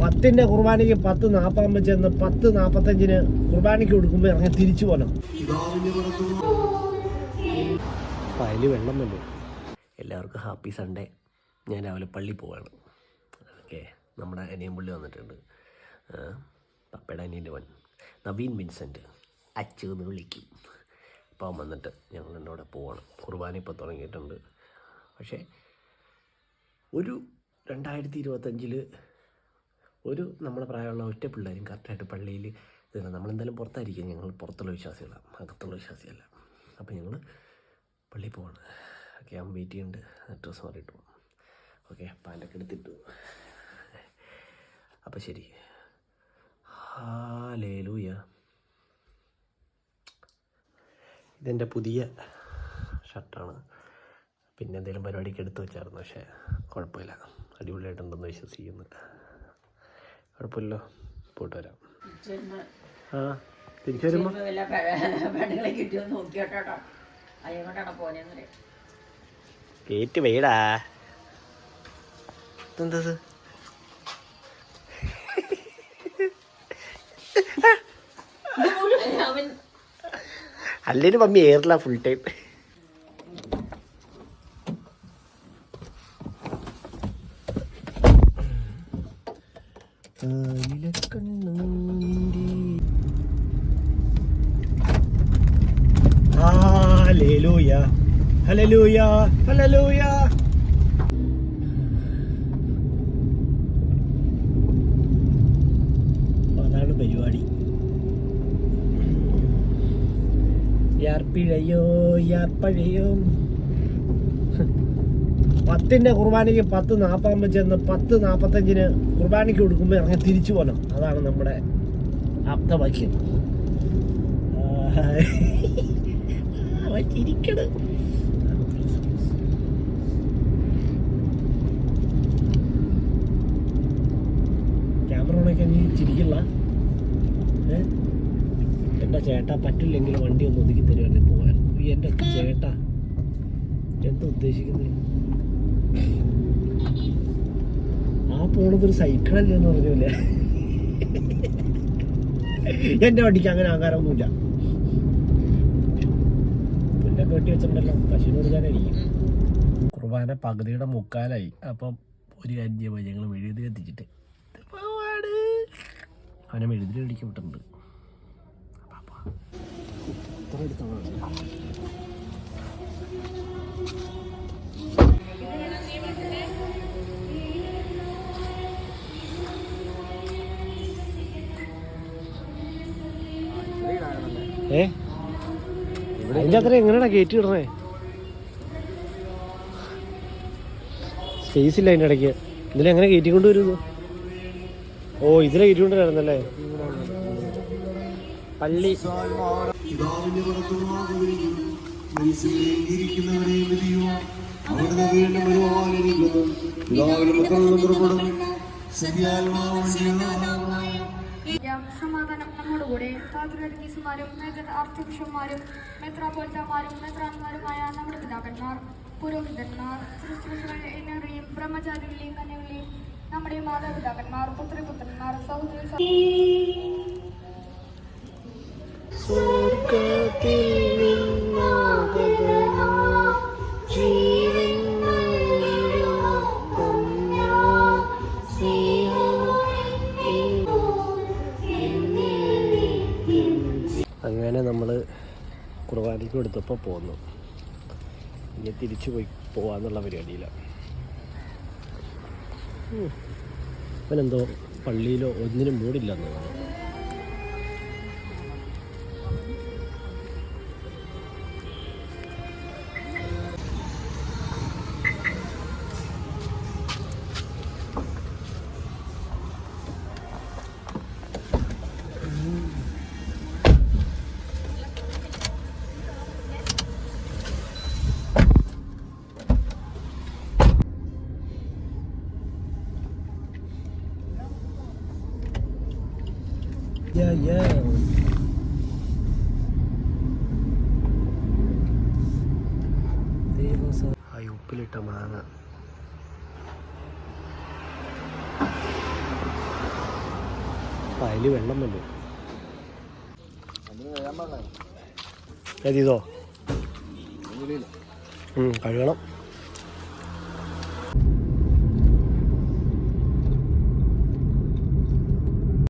പത്തിന്റെ കുർബാനയ്ക്ക് പത്ത് നാപ്പാകുമ്പോ ചെന്ന് പത്ത് നാപ്പത്തഞ്ചിന് കുർബാനയ്ക്ക് കൊടുക്കുമ്പോ ഇറങ്ങി തിരിച്ചു പോകണം പയൽ വെള്ളം വന്നു. എല്ലാവർക്കും ഹാപ്പി സൺഡേ. ഞാൻ രാവിലെ പള്ളി പോവാണ്. ഓക്കെ നമ്മുടെ അനിയൻ പുള്ളി വന്നിട്ടുണ്ട്. പപ്പയുടെ അനിയന്റെ വൻ നവീൻ വിൻസെന്റ് അച്ചു എന്ന് വിളിക്കും. അപ്പം വന്നിട്ട് ഞങ്ങൾ എന്റെ കൂടെ പോവാണ്. കുർബാന ഇപ്പോൾ തുടങ്ങിയിട്ടുണ്ട്. പക്ഷേ ഒരു രണ്ടായിരത്തി ഇരുപത്തഞ്ചിൽ ഒരു നമ്മളെ പ്രായമുള്ള ഒറ്റ പിള്ളേരും കറക്റ്റായിട്ട് പള്ളിയിൽ ഇതാണ് നമ്മളെന്തായാലും പുറത്തായിരിക്കും. ഞങ്ങൾ പുറത്തുള്ള വിശ്വാസികളാണ് അകത്തുള്ള വിശ്വാസിയല്ല. അപ്പോൾ ഞങ്ങൾ പള്ളിയിൽ പോവാണ്. ഓക്കെ ഞാൻ വെയിറ്റ് ചെയ്യുന്നുണ്ട് ഡ്രസ്സ് മാറിയിട്ട് പോകും ഓക്കെ പാന്റൊക്കെ എടുത്തിട്ടു. അപ്പോൾ ശരി. ഹാലേലൂയ. ഇതെന്റെ പുതിയ ഷർട്ടാണ്. പിന്നെ എന്തെങ്കിലും പരിപാടിക്ക് എടുത്തു വെച്ചായിരുന്നു. പക്ഷേ കുഴപ്പമില്ല. അടിപൊളിയായിട്ടുണ്ടെന്ന് വിശ്വസിക്കുന്നു. കുഴപ്പമില്ലല്ലോ പോയിട്ട് വരാം. ആ തിരിച്ചു വരുമ്പോൾ പെണ്ണുങ്ങളെ കിട്ടിയോ നോക്കിയോട്ടോ പോനെന്ന് കേറ്റ് വേടാ എന്താ അവൻ അല്ലേനും mummy ഏറില്ല full time hallelujah hallelujah hallelujah അതാണ് പരിപാടി. യാർപ്പിഴയോ യാർപ്പഴയോ. പത്തിന്റെ കുർബാനയ്ക്ക് പത്ത് നാപ്പാകുമ്പോ ചെന്ന് പത്ത് നാൽപ്പത്തഞ്ചിന് കുർബാനയ്ക്ക് കൊടുക്കുമ്പോൾ ഇറങ്ങി തിരിച്ചു പോകണം അതാണ് നമ്മുടെ ആപ്തവാക്യം. ക്യാമറ ഓണൊക്കെ നീ ചിരിക്കില്ല. എന്റെ ചേട്ടാ പറ്റില്ലെങ്കിൽ വണ്ടി ഒന്ന് ഒതുക്കി തരുവാണെങ്കിൽ പോകാൻ. എന്റെ ചേട്ടാ. എന്താ ഉദ്ദേശിക്കുന്നത് ആ പോണത് ഒരു സൈക്കിളല്ലേ എന്ന് പറഞ്ഞില്ലേ? എന്റെ വണ്ടിക്ക് അങ്ങനെ ആകാരമൊന്നുമില്ല പുല്ലൊക്കെ വെട്ടി വെച്ചിട്ടുണ്ടല്ലോ. പശുവിന് കൊടുക്കാനായിരിക്കും. കുർബാന പകുതിയുടെ മുക്കാലായി. അപ്പം ഒരു കാര്യം ചെയ്യുമ്പോൾ ഞങ്ങൾ മെഴുകുതിരി എത്തിച്ചിട്ട് അവനെ മെഴുകുതിരി അടിക്കാൻ വിട്ടിട്ടുണ്ട്. ഏ? അതിന്റെ അത്ര എങ്ങനെയാ കയറ്റി ഇടണേ? സ്പേസ് ഇല്ല അതിന്റെ ഇടയ്ക്ക്. ഇതിലെങ്ങനെ കയറ്റി കൊണ്ടുവരുന്നു? ഓ ഇതിലെ കയറ്റി കൊണ്ടുവരായിരുന്നല്ലേ? പള്ളി. പിതാവിന്റെ പുറത്തുമാകുകയും വിധിയുവാൻ അവിടുന്ന് വീണ്ടും വരുവാനിരിക്കുന്നു. പിതാവിന്റെ പുത്രനും പുറപ്പെടും. സത്യാത്മാവും സമാധാനം നമ്മോടുകൂടെ താന്ത്രീസുമാരും ആർച്ച് ബിഷപ്പുമാരും മെത്രാപോലിത്തമാരും മെത്രാന്മാരുമായ നമ്മുടെ പിതാക്കന്മാർ പുരോഹിതന്മാർ ശുശ്രൂഷകളെയും ബ്രഹ്മചാരികളെയും കന്യകളെയും നമ്മുടെ മാതാപിതാക്കന്മാർ പുത്രിപുത്രന്മാർ സഹോദരി കുർബാനയ്ക്ക് എടുത്തപ്പോൾ പോന്നു. ഇനി തിരിച്ചു പോയി പോവാന്നുള്ള പരിപാടിയിലാണ് ഉം. അവനെന്തോ പള്ളിയിലോ ഒന്നിനും മൂടില്ലെന്ന് തോന്നുന്നു. Yeah. ആ ഉപ്പിലിട്ട മാങ്ങ. അതിൽ വെള്ളം വന്നു. ഏതീതോ കഴുകണം.